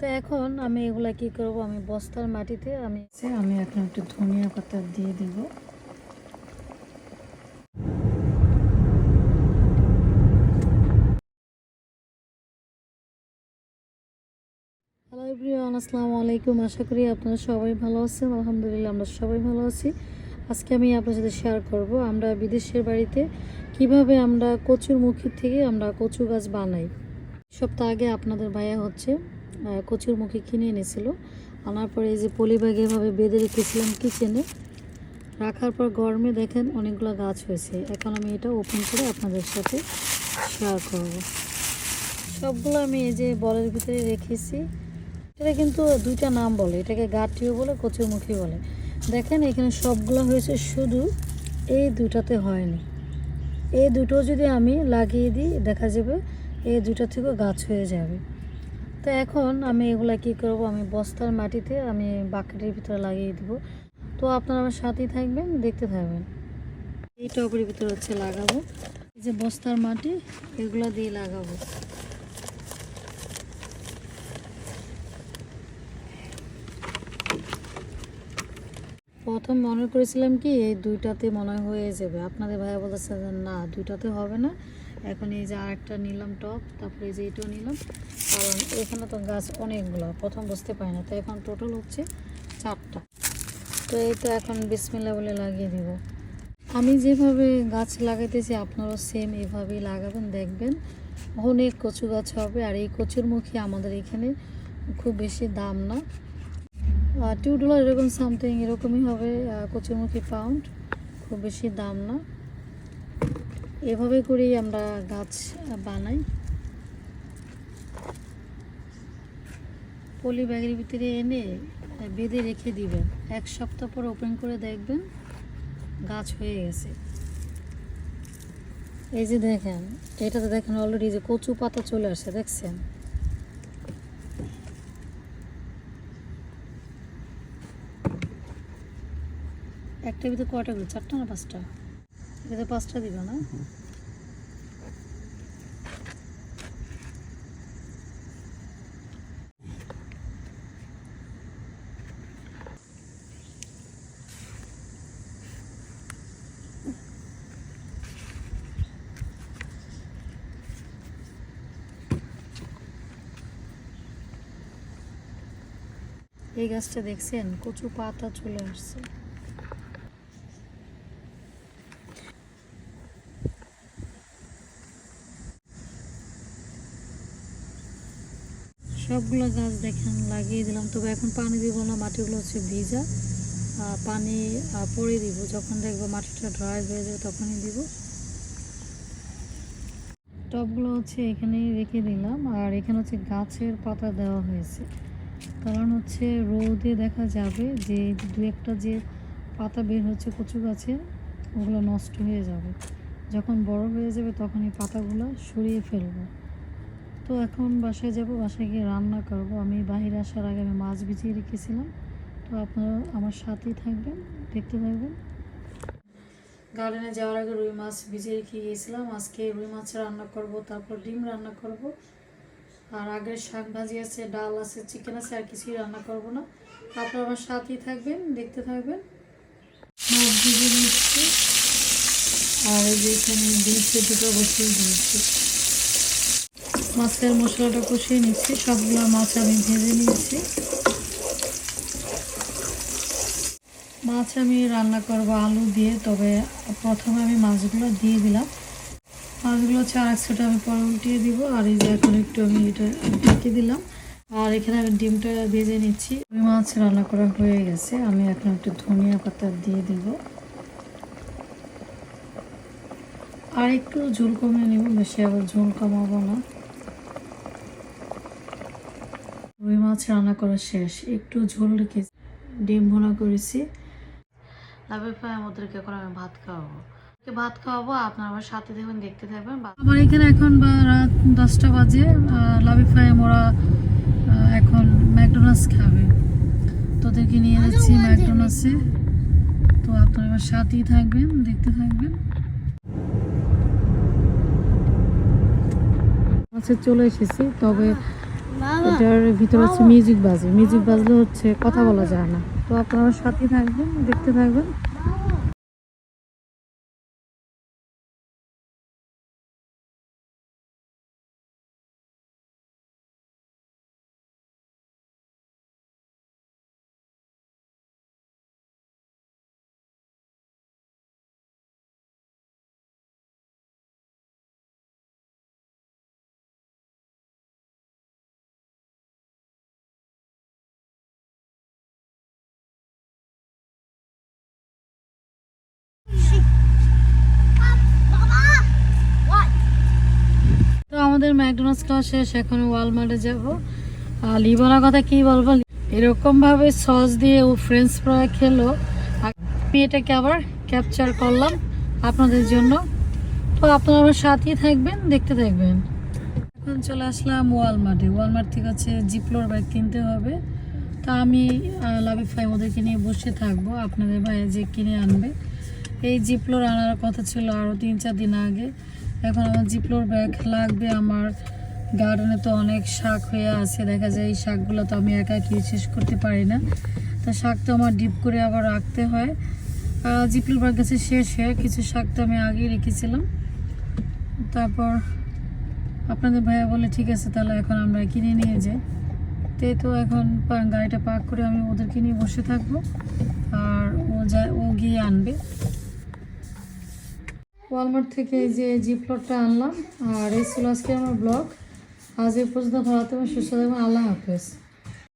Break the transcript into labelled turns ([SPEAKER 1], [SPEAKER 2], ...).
[SPEAKER 1] তো এখন আমি এগুলা কি করব? আমি বস্তার মাটিতে আমি আমি এখন একটু ধনিয়া পাতা দিয়ে দিব। হ্যালো এভরিওয়ান আসসালামু আলাইকুম। আশা করি আপনারা সবাই ভালো আছেন। আলহামদুলিল্লাহ আমরা সবাই ভালো আছি। আজকে আমি আপনার সাথে শেয়ার করব আমরা বিদেশের বাড়িতে কীভাবে আমরা কচুর মুখী থেকে আমরা কচু গাছ বানাই। সপ্তাহ আগে আপনাদের ভাইয়া হচ্ছে কচুর মুখী কিনে এনেছিল। আনার পরে এই যে পলি ব্যাগে এভাবে বেঁধে রেখেছিলাম কিচেনে রাখার পর গরমে দেখেন অনেকগুলো গাছ হয়েছে। এখন আমি এটা ওপেন করে আপনাদের সাথে শেয়ার করব। সবগুলো আমি এই যে বলের ভিতরে রেখেছি। এটা কিন্তু দুইটা নাম বলে। এটাকে গাঠিও বলে কচুরমুখী বলে। দেখেন এখানে সবগুলো হয়েছে, শুধু এই দুটাতে হয়নি। এই দুটো যদি আমি লাগিয়ে দিই, দেখা যাবে এই দুটো থেকেও গাছ হয়ে যাবে। তো এখন আমি এগুলা কি করব? আমি বস্তার মাটিতে আমি বাকেটের ভিতরে লাগিয়ে দিব। তো আপনারা আমার সাথেই থাকবেন, দেখতে থাকবেন। এই টবের ভিতরে হচ্ছে লাগাবো। এই যে বস্তার মাটি, এগুলো দিয়ে লাগাবো। প্রথম মনে করেছিলাম কি, এই দুইটাতে মনে হয়ে যাবে। আপনাদের ভাইয়া বলতেছে যে না, দুইটাতে হবে না। এখন এই যে আরেকটা নিলাম টপ, তারপরে এই যে এটাও নিলাম। কারণ এখানে তো গাছ অনেকগুলো, প্রথম বুঝতে পারি না, তো এখন টোটাল হচ্ছে চারটা। তো এই তো এখন বিসমিল্লা বলে লাগিয়ে দিব। আমি যেভাবে গাছ লাগাইতেছি, আপনারাও সেম এভাবেই লাগাবেন, দেখবেন। অনেক কচু গাছ হবে, আর এই কচুর মুখী আমাদের এখানে খুব বেশি দাম না। টু ডলার এরকম সামথিং এরকমই হবে কচুরমুখী পাউন্ড খুব বেশি দাম না। এভাবে করেই আমরা গাছ বানাই। পলি ব্যাগের ভিতরে এনে বেঁধে রেখে দিবেন। এক সপ্তাহ পর ওপেন করে দেখবেন গাছ হয়ে গেছে। এই যে দেখেন, এটাতে দেখেন অলরেডি যে কচু পাতা চলে আসছে, দেখছেন? একটার ভিতরে কয়টা গুলো চারটা না পাঁচটা? এটাতে পাঁচটা দিবা না? এই গাছটা দেখছেন কচু পাতা চলে আসছে। সবগুলো গাছ দেখেন, লাগিয়ে দিলাম। তবে এখন পানি দিব না, মাটিগুলো হচ্ছে ভিজা। পানি পরে দিব। যখন দেখব মাটিটা ড্রাই হয়ে যাবে তখনই দিব। টবগুলো হচ্ছে এখানেই রেখে দিলাম। আর এখানে হচ্ছে গাছের পাতা দেওয়া হয়েছে। কারণ হচ্ছে রোদে দেখা যাবে যে দু একটা যে পাতা বের হচ্ছে কচু গাছে ওগুলো নষ্ট হয়ে যাবে। যখন বড় হয়ে যাবে তখন এই পাতাগুলো সরিয়ে ফেলব। তো এখন বাসায় যাব, বাসায় গিয়ে রান্না করব। আমি বাহিরে আসার আগে আমি মাছ ভিজিয়ে রেখেছিলাম। তো আপনারা আমার সাথেই থাকবেন, দেখতে থাকবেন। গার্ডেনে যাওয়ার আগে রুই মাছ ভিজিয়ে রেখে গিয়েছিলাম। আজকে রুই মাছ রান্না করব, তারপর ডিম রান্না করব। আর আগের শাক ভাজি আছে, ডাল আছে, চিকেন আছে, আর কিছুই রান্না করব না। আপনারা আমার সাথেই থাকবেন, দেখতে থাকবেন। মাছ ভিজিয়ে নিচ্ছি আর এই যে এখানে ডিম সেদ্ধটা বসিয়ে দিয়েছি। মাছের মশলাটা কষিয়ে নিচ্ছি। সবগুলো মাছ আমি ভেজে নিয়েছি। মাছ আমি রান্না করব আলু দিয়ে, তবে প্রথমে আমি মাছগুলো দিয়ে দিলাম। মাছগুলো চার একশোটা আমি পরে উল্টিয়ে দিব, আর এই যে এখন একটু আমি এটা ঢেকে দিলাম। আর এখানে আমি ডিমটা ভেজে নিচ্ছি। ওই মাছ রান্না করা হয়ে গেছে। আমি এখন একটু ধনিয়া পাতা দিয়ে দিব। আর একটু ঝোল কমিয়ে নিব, বেশি আবার ঝোল কমাবো না। রুই মাছ রান্না করা শেষ। একটু ঝোল রেখে ডিম ভুনা করেছি। লাভের পায় আমাদেরকে এখন আমি ভাত খাওয়াবো। ভাত খাওয়াবো আপনার আমার সাথে দেখবেন দেখতে থাকবেন। আমার এখানে এখন বা রাত দশটা বাজে লাভিফাই ওরা আহ, এখন ম্যাকডোনাল্ডস খাবে। তোদেরকে নিয়ে যাচ্ছি ম্যাকডোনাল্ডসে। তো আপনারা আমার সাথেই থাকবেন দেখতে থাকবেন। আচ্ছা চলে এসেছি তবে এটার ভিতরে হচ্ছে মিউজিক বাজে। মিউজিক বাজলে হচ্ছে কথা বলা যায় না। তো আপনারা সাথে থাকবেন দেখতে থাকবেন। আমাদের ম্যাকডোনাল্ডস খাওয়া শেষ এখন ওয়ালমার্টে যাব। আর লিবনার কথা কি বলব? এরকম ভাবে সস দিয়ে ও ফ্রেঞ্চ ফ্রাই খেলো। আমি এটাকে আবার ক্যাপচার করলাম আপনাদের জন্য। তো আপনারা আমার সাথেই থাকবেন দেখতে থাকবেন। এখন চলে আসলাম ওয়ালমার্টে। ওয়ালমার্ট থেকে হচ্ছে জিপ্লোর ব্যাগ কিনতে হবে। তা আমি আহ, লাবিফাই ওদেরকে নিয়ে বসে থাকব। আপনাদের ভাই যে কিনে আনবে। এই জিপ্লোর আনার কথা ছিল আরও তিন চার দিন আগে। এখন আমার জিপ্লোর ব্যাগ লাগবে, আমার গার্ডেনে তো অনেক শাক হয়ে আছে, দেখা যায় এই শাকগুলো তো আমি একা কি শেষ করতে পারি না। তো শাক তো আমার ডিপ করে আবার রাখতে হয়। জিপ্লোর ব্যাগ কাছে শেষ হয়ে, কিছু শাক তো আমি আগেই রেখেছিলাম। তারপর আপনাদের ভাইয়া বলে, ঠিক আছে, তাহলে এখন আমরা কিনে নিয়ে যাই। তে তো এখন গাড়িটা পার্ক করে আমি ওদেরকে নিয়ে বসে থাকব, আর ও যায় ও গিয়ে আনবে। ওয়ালমার্ট থেকে যে জি ফ্লোরটা আনলাম, আর এই ছিল আজকে আমার ব্লগ আজ এই পর্যন্ত ভালো থাকবেন, সুস্থ থাকবেন, আল্লাহ হাফেজ।